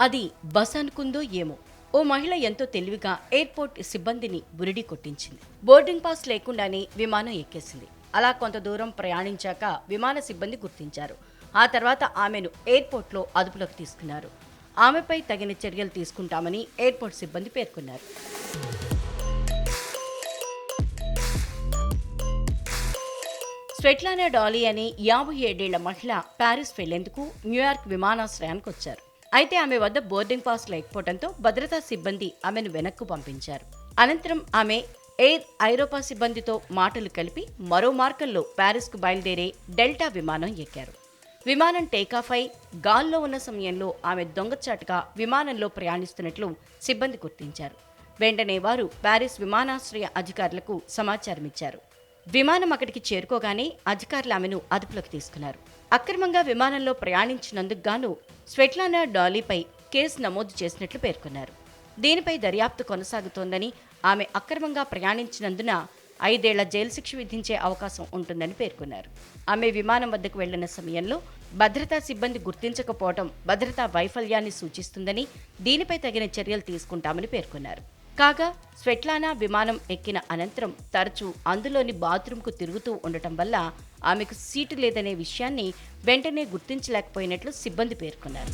అది బస్ అనుకుందో ఏమో. ఓ మహిళ ఎంతో తెలివిగా ఎయిర్పోర్ట్ సిబ్బందిని బురిడి కొట్టించింది. బోర్డింగ్ పాస్ లేకుండానే విమానం ఎక్కేసింది. అలా కొంత దూరం ప్రయాణించాక విమాన సిబ్బంది గుర్తించారు. ఆ తర్వాత ఆమెను ఎయిర్పోర్ట్లో అదుపులోకి తీసుకున్నారు. ఆమెపై తగిన చర్యలు తీసుకుంటామని ఎయిర్పోర్ట్ సిబ్బంది పేర్కొన్నారు. స్వెట్లానా డాలీ అనే యాభై ఏడేళ్ళ మహిళ ప్యారిస్ వెళ్ళేందుకు న్యూయార్క్ విమానాశ్రయానికి వచ్చారు అయితే ఆమె వద్ద బోర్డింగ్ పాస్ లేకపోవడంతో భద్రతా సిబ్బంది ఆమెను వెనక్కు పంపించారు. అనంతరం ఆమె ఎయిర్ ఐరోపా సిబ్బందితో మాటలు కలిపి మరో మార్గంలో ప్యారిస్కు బయలుదేరే డెల్టా విమానం ఎక్కారు. విమానం టేకాఫ్ అయి గాల్లో ఉన్న సమయంలో ఆమె దొంగచాటుగా విమానంలో ప్రయాణిస్తున్నట్లు సిబ్బంది గుర్తించారు. వెంటనే వారు ప్యారిస్ విమానాశ్రయ అధికారులకు సమాచారం ఇచ్చారు విమానం అక్కడికి చేరుకోగానే అధికారులు ఆమెను అదుపులోకి తీసుకున్నారు. అక్రమంగా విమానంలో ప్రయాణించినందుకు గాను స్వెట్లానా డాలీపై కేసు నమోదు చేసినట్లు పేర్కొన్నారు. దీనిపై దర్యాప్తు కొనసాగుతోందని ఆమె అక్రమంగా ప్రయాణించినందున ఐదేళ్ళ జైలు శిక్ష విధించే అవకాశం ఉంటుందని పేర్కొన్నారు. ఆమె విమానం వద్దకు వెళ్ళిన సమయంలో భద్రతా సిబ్బంది గుర్తించకపోవడం భద్రతా వైఫల్యాన్ని సూచిస్తుందని దీనిపై తగిన చర్యలు తీసుకుంటామని పేర్కొన్నారు. కాగా స్వెట్లానా విమానం ఎక్కిన అనంతరం తరచూ అందులోని బాత్రూంకు తిరుగుతూ ఉండటం వల్ల ఆమెకు సీటు లేదనే విషయాన్ని వెంటనే గుర్తించలేకపోయినట్లు సిబ్బంది పేర్కొన్నారు.